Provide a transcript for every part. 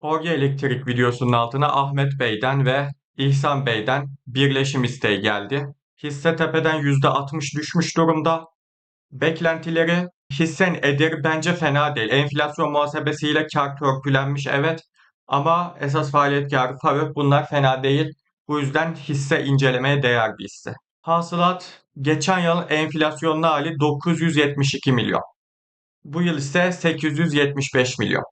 Orge Elektrik videosunun altına Ahmet Bey'den ve İhsan Bey'den birleşim isteği geldi. Hisse tepeden %60 düşmüş durumda. Beklentileri hissen ederi bence fena değil. Enflasyon muhasebesiyle kar törpülenmiş evet. Ama esas faaliyet karı FAVÖK bunlar fena değil. Bu yüzden hisse incelemeye değer bir hisse. Hasılat geçen yıl enflasyonlu hali 972 milyon. Bu yıl ise 875 milyon.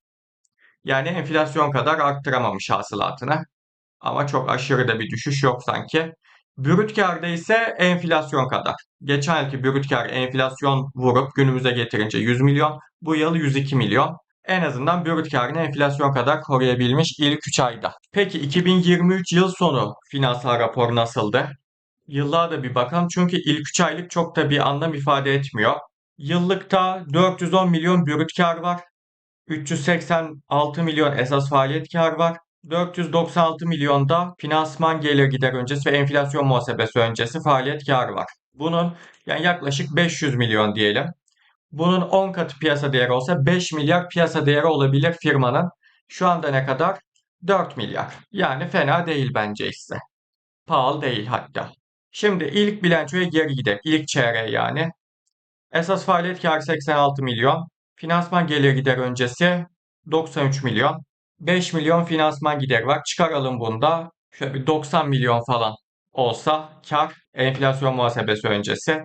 Yani enflasyon kadar arttıramamış hasılatını. Ama çok aşırı da bir düşüş yok sanki. Brüt karda ise enflasyon kadar. Geçen yılki brüt kar enflasyon vurup günümüze getirince 100 milyon. Bu yıl 102 milyon. En azından brüt karını enflasyon kadar koruyabilmiş ilk 3 ayda. Peki 2023 yıl sonu finansal rapor nasıldı? Yıllığa da bir bakalım çünkü ilk 3 aylık çok da bir anlam ifade etmiyor. Yıllıkta 410 milyon brüt kar var. 386 milyon esas faaliyet kar var. 496 milyonda finansman gelir gider öncesi ve enflasyon muhasebesi öncesi faaliyet karı var. Bunun yani yaklaşık 500 milyon diyelim. Bunun 10 katı piyasa değeri olsa 5 milyar piyasa değeri olabilir firmanın. Şu anda ne kadar? 4 milyar. Yani fena değil bence ise. Pahalı değil hatta. Şimdi ilk bilançoya geri gidelim. İlk çeyreğe yani. Esas faaliyet karı 86 milyon. Finansman gelir gider öncesi 93 milyon. 5 milyon finansman gider var. Çıkaralım bunda. Şöyle bir 90 milyon falan olsa kar enflasyon muhasebesi öncesi.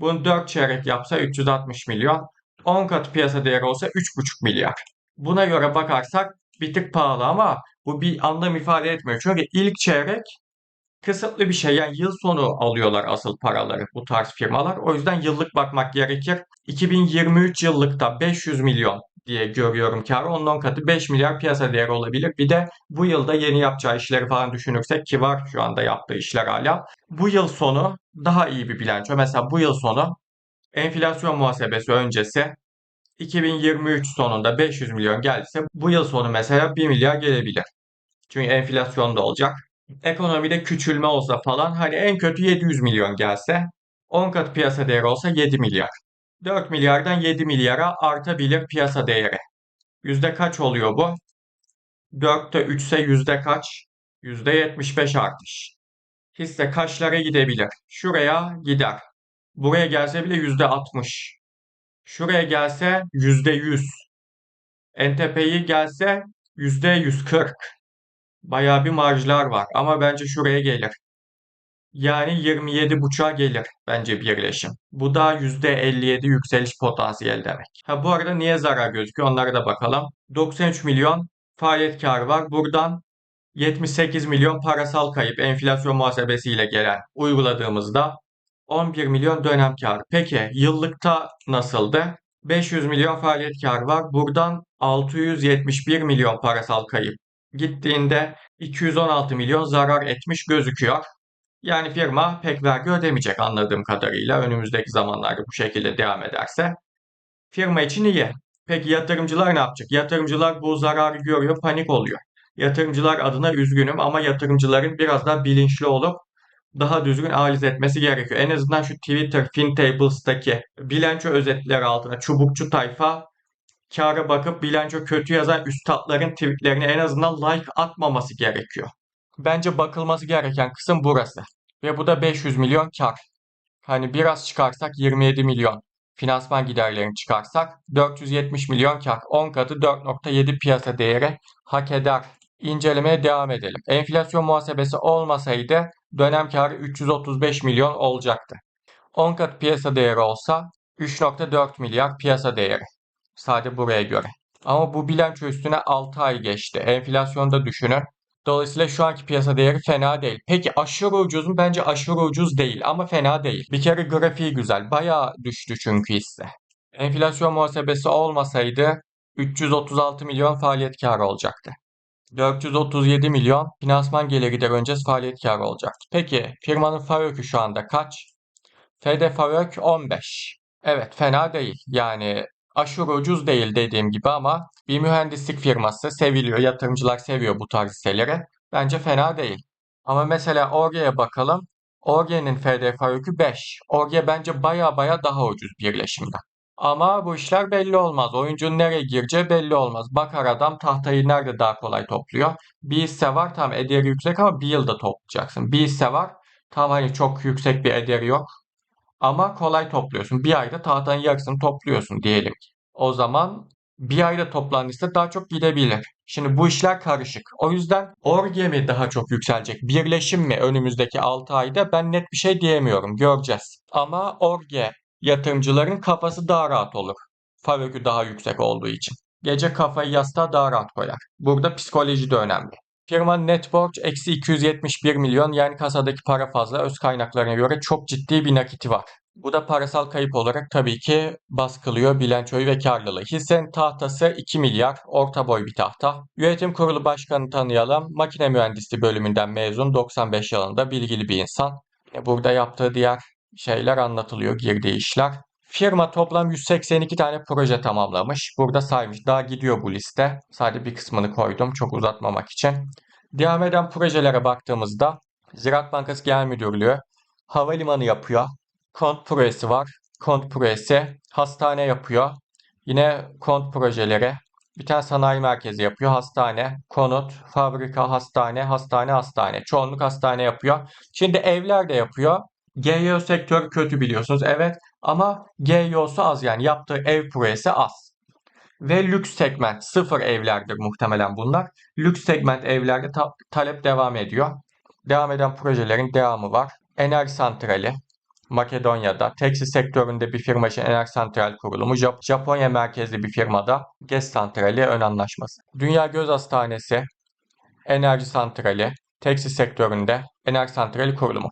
Bunu 4 çeyrek yapsa 360 milyon. 10 katı piyasa değeri olsa 3,5 milyar. Buna göre bakarsak bir tık pahalı ama bu bir anlam ifade etmiyor. Çünkü ilk çeyrek kısıtlı bir şey. Yani yıl sonu alıyorlar asıl paraları bu tarz firmalar. O yüzden yıllık bakmak gerekir. 2023 yıllıkta 500 milyon diye görüyorum karı. Onun 10 katı 5 milyar piyasa değeri olabilir. Bir de bu yılda yeni yapacağı işleri falan düşünürsek ki var şu anda yaptığı işler hala. Bu yıl sonu daha iyi bir bilanço. Mesela bu yıl sonu enflasyon muhasebesi öncesi 2023 sonunda 500 milyon geldiyse bu yıl sonu mesela 1 milyar gelebilir. Çünkü enflasyon da olacak. Ekonomide küçülme olsa falan hani en kötü 700 milyon gelse 10 kat piyasa değeri olsa 7 milyar. 4 milyardan 7 milyara artabilir piyasa değeri. Yüzde kaç oluyor bu? 4'te 3 ise yüzde kaç? Yüzde 75 artış. Hisse kaçlara gidebilir? Şuraya gider. Buraya gelse bile yüzde 60. Şuraya gelse yüzde 100. En tepeyi gelse yüzde 140. Bayağı bir marjlar var ama bence şuraya gelir. Yani 27.5'a gelir bence birleşim. Bu da %57 yükseliş potansiyel demek. Ha bu arada niye zarar gözüküyor onlara da bakalım. 93 milyon faaliyet karı var. Buradan 78 milyon parasal kayıp enflasyon muhasebesiyle gelen uyguladığımızda 11 milyon dönem karı. Peki yıllıkta nasıldı? 500 milyon faaliyet karı var. Buradan 671 milyon parasal kayıp gittiğinde 216 milyon zarar etmiş gözüküyor. Yani firma pek vergi ödemeyecek anladığım kadarıyla önümüzdeki zamanlarda bu şekilde devam ederse. Firma için iyi. Peki yatırımcılar ne yapacak? Yatırımcılar bu zararı görüyor, panik oluyor. Yatırımcılar adına üzgünüm ama yatırımcıların biraz daha bilinçli olup daha düzgün analiz etmesi gerekiyor. En azından şu Twitter FinTables'taki bilanço özetleri altına çubukçu tayfa kâra bakıp bilanço kötü yazan üstadların tweetlerine en azından like atmaması gerekiyor. Bence bakılması gereken kısım burası. Ve bu da 500 milyon kar. Hani biraz çıkarsak 27 milyon. Finansman giderlerini çıkarsak 470 milyon kar. 10 katı 4.7 piyasa değeri hak eder. İncelemeye devam edelim. Enflasyon muhasebesi olmasaydı dönem karı 335 milyon olacaktı. 10 kat piyasa değeri olsa 3.4 milyar piyasa değeri. Sadece buraya göre. Ama bu bilanço üstüne 6 ay geçti. Enflasyonda düşünün. Dolayısıyla şu anki piyasa değeri fena değil. Peki aşırı ucuz mu? Bence aşırı ucuz değil ama fena değil. Bir kere grafiği güzel. Bayağı düştü çünkü hisse. Enflasyon muhasebesi olmasaydı 336 milyon faaliyet karı olacaktı. 437 milyon finansman geliri de öncesi faaliyet karı olacaktı. Peki firmanın FAVÖK'ü şu anda kaç? FD FAVÖK 15. Evet fena değil. Yani aşırı ucuz değil dediğim gibi ama bir mühendislik firması seviliyor. Yatırımcılar seviyor bu tarz hisseleri. Bence fena değil. Ama mesela Orge'ye bakalım. Orge'nin FD FAVÖK'ü 5. Orge bence baya baya daha ucuz birleşimden. Ama bu işler belli olmaz. Oyuncunun nereye gireceği belli olmaz. Bakar adam tahtayı nerede daha kolay topluyor. Bir hisse var tam ederi yüksek ama bir yılda toplayacaksın. Bir hisse var tam hani çok yüksek bir ederi yok. Ama kolay topluyorsun. Bir ayda tahtanın yarısını topluyorsun diyelim. O zaman bir ayda toplandıysa daha çok gidebilir. Şimdi bu işler karışık. O yüzden orge mi daha çok yükselecek? Birleşim mi önümüzdeki 6 ayda? Ben net bir şey diyemiyorum. Göreceğiz. Ama orge yatırımcıların kafası daha rahat olur. Favökü daha yüksek olduğu için. Gece kafayı yastığa daha rahat koyar. Burada psikoloji de önemli. Firmanın net borç eksi 271 milyon yani kasadaki para fazla öz kaynaklarına göre çok ciddi bir nakiti var. Bu da parasal kayıp olarak tabii ki baskılıyor bilançoyu ve karlılığı. Hissenin tahtası 2 milyar, orta boy bir tahta. Yönetim kurulu başkanı tanıyalım. Makine mühendisliği bölümünden mezun, 95 yılında bilgili bir insan. Burada yaptığı diğer şeyler anlatılıyor, girdiği işler. Firma toplam 182 tane proje tamamlamış. Burada saymış. Daha gidiyor bu liste. Sadece bir kısmını koydum çok uzatmamak için. Devam eden projelere baktığımızda Ziraat Bankası Genel Müdürlüğü havalimanı yapıyor. Kont projesi var. Kont projesi hastane yapıyor. Yine kont projeleri. Bir tane sanayi merkezi yapıyor. Hastane, konut, fabrika, hastane, hastane, hastane. Çoğunluk hastane yapıyor. Şimdi evler de yapıyor. GYO sektörü kötü biliyorsunuz. Evet ama GYO'su az yani yaptığı ev projesi az. Ve lüks segment sıfır evlerdir muhtemelen bunlar. Lüks segment evlerde ta- talep devam ediyor. Devam eden projelerin devamı var. Enerji santrali Makedonya'da. Tekstil sektöründe bir firma için enerji santral kurulumu. Jap- Japonya merkezli bir firmada GES santrali ön anlaşması. Dünya Göz Hastanesi enerji santrali. Tekstil sektöründe enerji santrali kurulumu.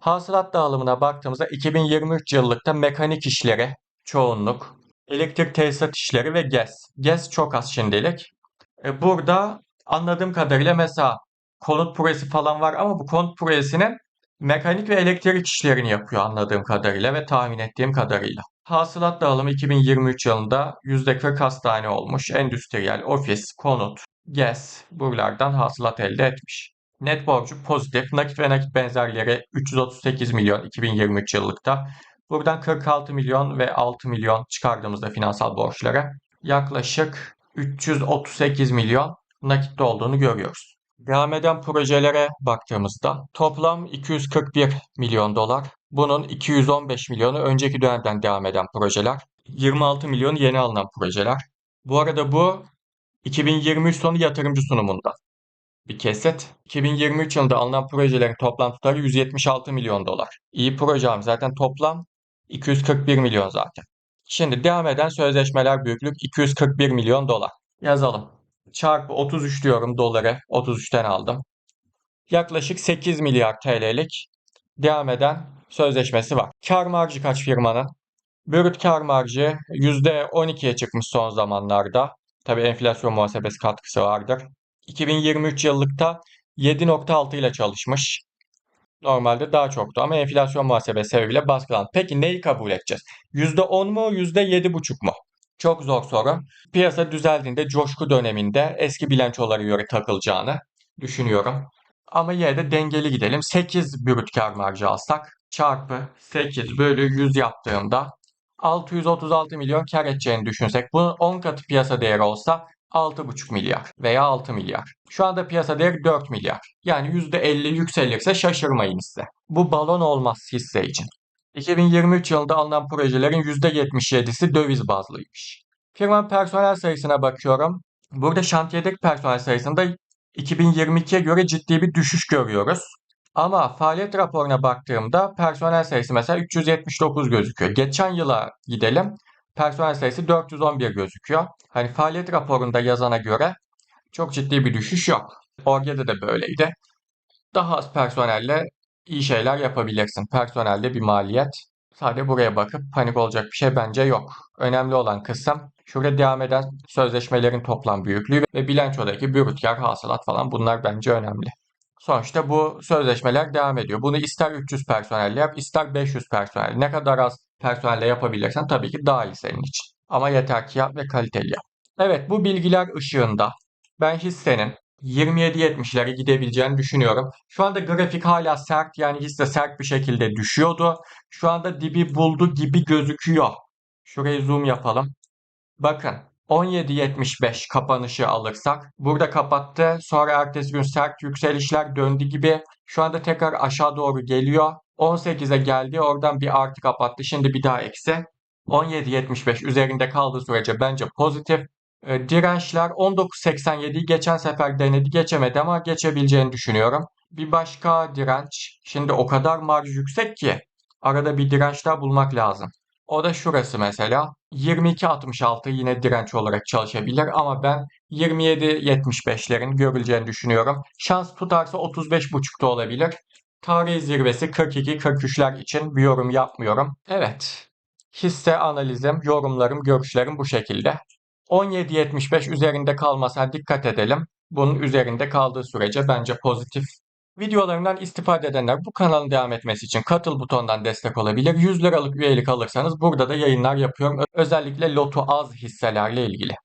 Hasılat dağılımına baktığımızda 2023 yıllıkta mekanik işleri çoğunluk, elektrik tesisat işleri ve GES. GES çok az şimdilik. E, burada anladığım kadarıyla mesela konut projesi falan var ama bu konut projesinin mekanik ve elektrik işlerini yapıyor anladığım kadarıyla ve tahmin ettiğim kadarıyla. Hasılat dağılımı 2023 yılında %40 hastane olmuş. Endüstriyel, ofis, konut, GES buralardan hasılat elde etmiş. Net borcu pozitif. Nakit ve nakit benzerleri 338 milyon 2023 yıllıkta. Buradan 46 milyon ve 6 milyon çıkardığımızda finansal borçlara yaklaşık 338 milyon nakitte olduğunu görüyoruz. Devam eden projelere baktığımızda toplam 241 milyon dolar. Bunun 215 milyonu önceki dönemden devam eden projeler. 26 milyon yeni alınan projeler. Bu arada bu 2023 sonu yatırımcı sunumunda bir kesit. 2023 yılında alınan projelerin toplam tutarı 176 milyon dolar. İyi proje abi. Zaten toplam 241 milyon zaten. Şimdi devam eden sözleşmeler büyüklük 241 milyon dolar. Yazalım. Çarpı 33 diyorum doları. 33'ten aldım. Yaklaşık 8 milyar TL'lik devam eden sözleşmesi var. Kar marjı kaç firmanın? Brüt kar marjı %12'ye çıkmış son zamanlarda. Tabii enflasyon muhasebesi katkısı vardır. 2023 yıllıkta 7.6 ile çalışmış. Normalde daha çoktu ama enflasyon muhasebesi sebebiyle baskılandı. Peki neyi kabul edeceğiz? %10 mu %7.5 mu? Çok zor soru. Piyasa düzeldiğinde coşku döneminde eski bilançolara göre takılacağını düşünüyorum. Ama yine de dengeli gidelim. 8 brüt kar marjı alsak çarpı 8 bölü 100 yaptığımda 636 milyon kar edeceğini düşünsek bunun 10 katı piyasa değeri olsa 6,5 milyar veya 6 milyar. Şu anda piyasa değeri 4 milyar. Yani %50 yükselirse şaşırmayın hisse. Bu balon olmaz hisse için. 2023 yılında alınan projelerin %77'si döviz bazlıymış. Firmanın personel sayısına bakıyorum. Burada şantiyedeki personel sayısında 2022'ye göre ciddi bir düşüş görüyoruz. Ama faaliyet raporuna baktığımda personel sayısı mesela 379 gözüküyor. Geçen yıla gidelim. Personel sayısı 411 gözüküyor. Hani faaliyet raporunda yazana göre çok ciddi bir düşüş yok. Orge'de de böyleydi. Daha az personelle iyi şeyler yapabilirsin. Personelde bir maliyet. Sadece buraya bakıp panik olacak bir şey bence yok. Önemli olan kısım şurada devam eden sözleşmelerin toplam büyüklüğü ve bilançodaki brüt kar hasılat falan bunlar bence önemli. Sonuçta bu sözleşmeler devam ediyor. Bunu ister 300 personelle yap, ister 500 personel. Ne kadar az personelle yapabilirsen tabii ki daha iyi senin için. Ama yeter ki yap ve kaliteli yap. Evet bu bilgiler ışığında ben hissenin 27-70'lere gidebileceğini düşünüyorum. Şu anda grafik hala sert yani hisse sert bir şekilde düşüyordu. Şu anda dibi buldu gibi gözüküyor. Şurayı zoom yapalım. Bakın 17.75 kapanışı alırsak burada kapattı. Sonra ertesi gün sert yükselişler döndü gibi. Şu anda tekrar aşağı doğru geliyor. 18'e geldi. Oradan bir artı kapattı. Şimdi bir daha eksi. 17.75 üzerinde kaldığı sürece bence pozitif. E, dirençler 19.87'yi geçen sefer denedi geçemedi ama geçebileceğini düşünüyorum. Bir başka direnç. Şimdi o kadar marj yüksek ki arada bir direnç daha bulmak lazım. O da şurası mesela. 22.66 yine direnç olarak çalışabilir ama ben 27.75'lerin görüleceğini düşünüyorum. Şans tutarsa 35.5'da olabilir. Tarih zirvesi 42-43'ler için bir yorum yapmıyorum. Evet. Hisse analizim, yorumlarım, görüşlerim bu şekilde. 17.75 üzerinde kalmasına dikkat edelim. Bunun üzerinde kaldığı sürece bence pozitif. Videolarımdan istifade edenler bu kanalın devam etmesi için katıl butonundan destek olabilir. 100 liralık üyelik alırsanız burada da yayınlar yapıyorum. Özellikle lotu az hisselerle ilgili.